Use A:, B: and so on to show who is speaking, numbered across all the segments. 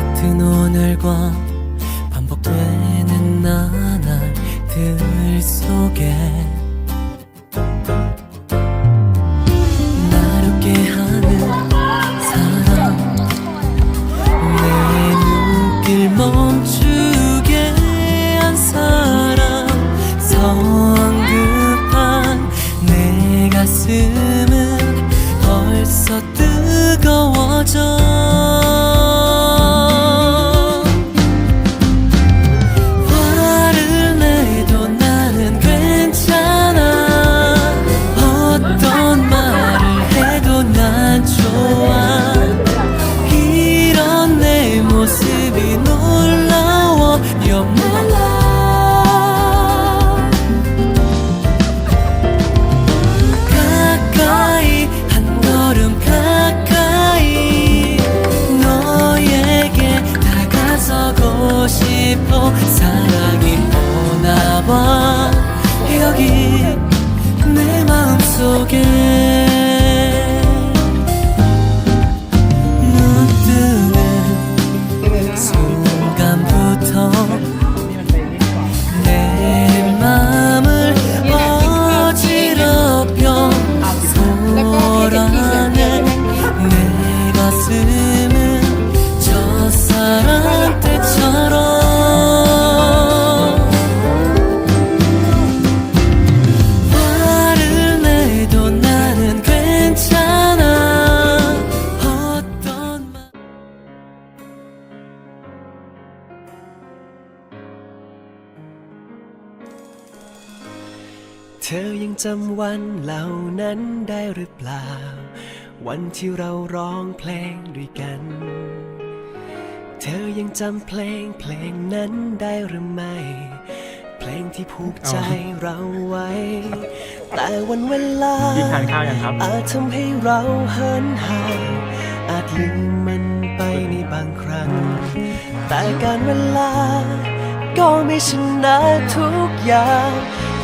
A: 같은 오늘과 반복되는 나날들 속에 ธอยังจำวันเหล่านั้นได้หรือเปล่า วันที่เราร้องเพลงด้วยกัน เธอยังจำเพลงเพลงนั้นได้หรือไม่ เพลงที่ผูกใจเราไว้ แต่วันเวลา
B: รีบทานข้าวยังครับ
A: อาจทำให้เราเหินห่างอาจลืมมันไปในบางครั้ง แต่การเวลา ก็ไม่ชนะทุกอย่าง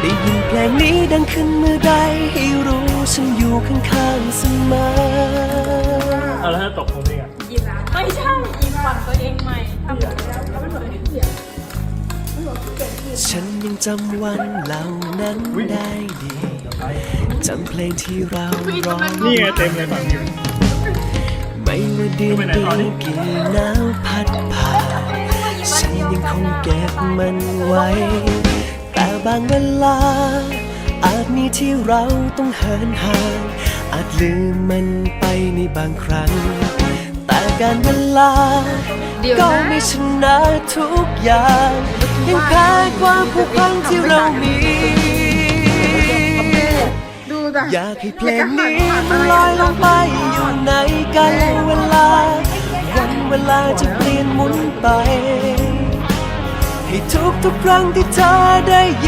A: ได้ยินเพลงนี้ดังขึ้นเมื่อใดให้รู้ฉันอยู่ข้างๆเสมอ
B: เอาแล้วถ้าตกตรงนี้อะ
C: ไม่ใช่อีกฝั่งตัวเองใหม่ทำแบบนี้แล้วมันเหมือนเสียง
A: ฉันยังจำวันเหล่านั้นได้ดีจำเพลงที่เราร้อง
B: นี่ไงเต็มเลยฝั่งนี้
A: ไม่ว่าเดือนปีกี่หนาวพัดผ่านฉันยังคงเก็บมันไว้แต่ บางเวลา อาจมีที่เราต้องเหินห่าง อาจลืมมันไปในบางครั้ง แต่การเวลาก็ไม่ชนะทุกอย่างยังแพ้ความผูกพันที่เรามี
C: ดูจ้ะ
A: อยากให้เพลงนี้มันลอยลงไปอยู่ในกาลเวลา วันเวลาจะเปลี่ยนหมุนไป ให้ทุกทุกๆครั้งที่เธอได้ยิน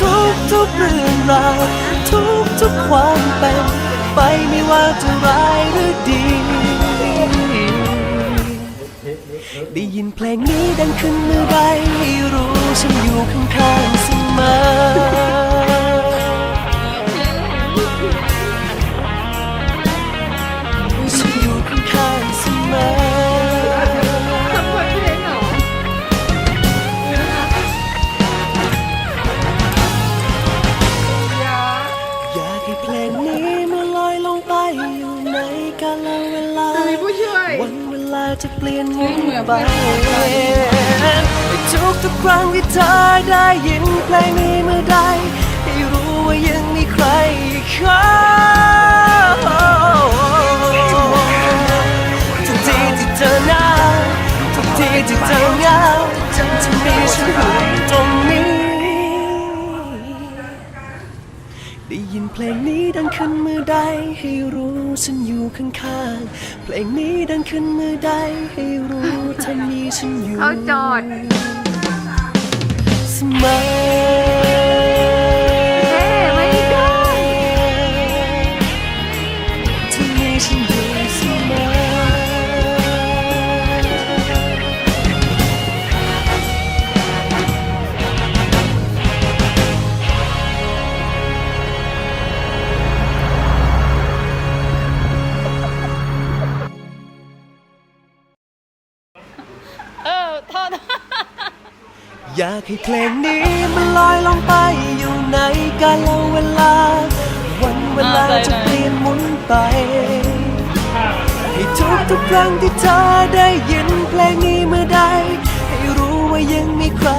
A: ทุกทุกเรื่องราวทุกทุกความเป็น ไปไม่ว่าจะร้ายหรือดี ได้ยินเพลงนี้ดังขึ้นเมื่อไรรู้ฉันอยู่ข้างๆเสมอ กาลเวลา
C: มีผู้ช่วย
A: วันเวลาจะเปลี่ยนหมุนไปทุกทุกๆครั้งที่เธอได้ยินเพลงนี้เมื่อใดให้รู้ว่ายังมีใครอีกคนทุกทีที่เธอหนาวทุกทีที่เธอเหงาจำจะมีฉันอยู่ เพลงนี้ดังขึ้นเมื่อใดให้รู้ฉันอยู่ข้างๆเพลงนี้ดังขึ้นเมื่อใดให้รู้เธอมีฉันอยู่
D: เขาจอด
A: เสมอ
C: โทษ
A: อยากให้เพลงนี้มันลอยลงไปอยู่ในกาลเวลา วันเวลาจะเปลี่ยนหมุนไปให้ทุกทุกครั้งที่เธอได้ยินเพลงนี้เมื่อใด ให้รู้ว่ายังมีใคร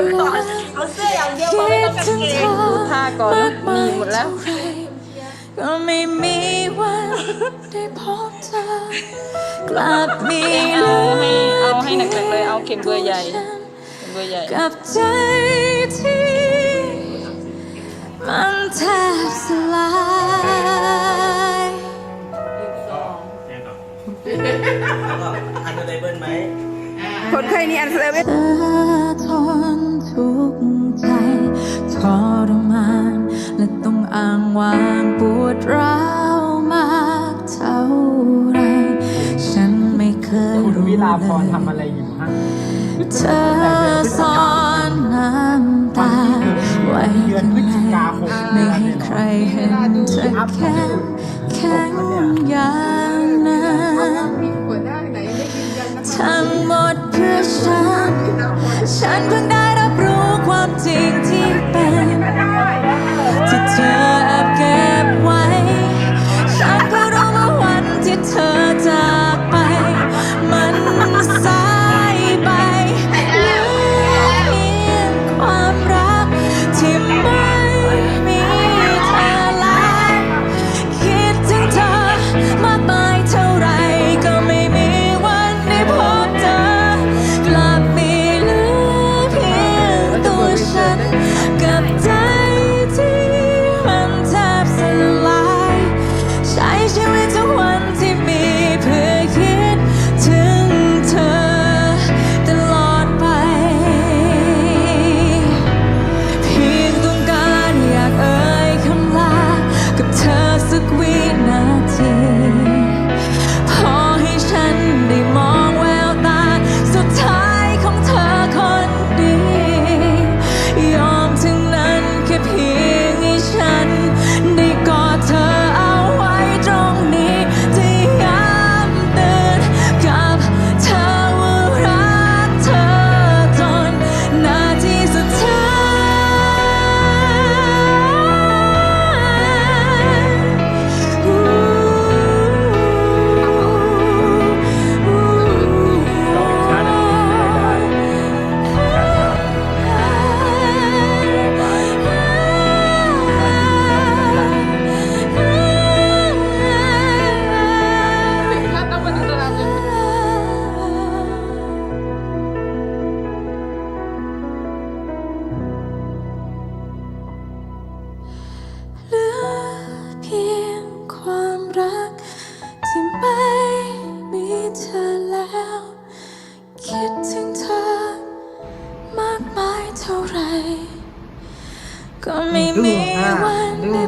E: เจอแล้วคิดถึงเธอ
C: ท่าก่อน
E: มาก
C: มี
E: มาย
C: หมดแล้ว
E: เท่าไรก็ไม่มีวันได้พบเธอกลับมี
C: เอาให้เอาให้หนักๆเลยเอาเข็มเบอร์ใหญ่เบอร์ใหญ่
E: กับใจที่มันแทบสลาย
A: อันเดอร์เบิลไหม
D: คนไข้นี่อันเซอร์เว่น
E: วางปวดร้าวมากเท่าไร ฉันไม่เคย
B: คุณ
E: รู้
B: วิลาพรทำอะไรอยู่ฮะ
E: เธอซ่อนน้ำตาไว้ข้างในไม่ให้ใครเห็นเธอแค่แข็งอย่างนั้นทั้งหมดเพื่อฉัน ฉันเพิ่งได้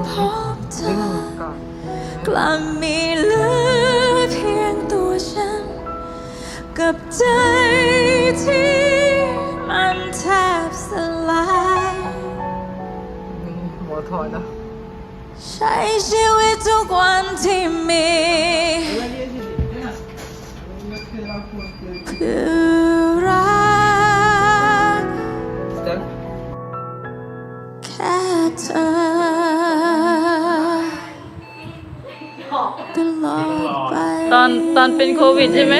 E: พบเธอกลับมีเหลือเพียงตัวฉัน กับใจที่มันแทบสลายหัวถอยนะใช้ชีวิตทุกวันที่มีเพื่อ อนตอนเป็นโควิดใช่ไหม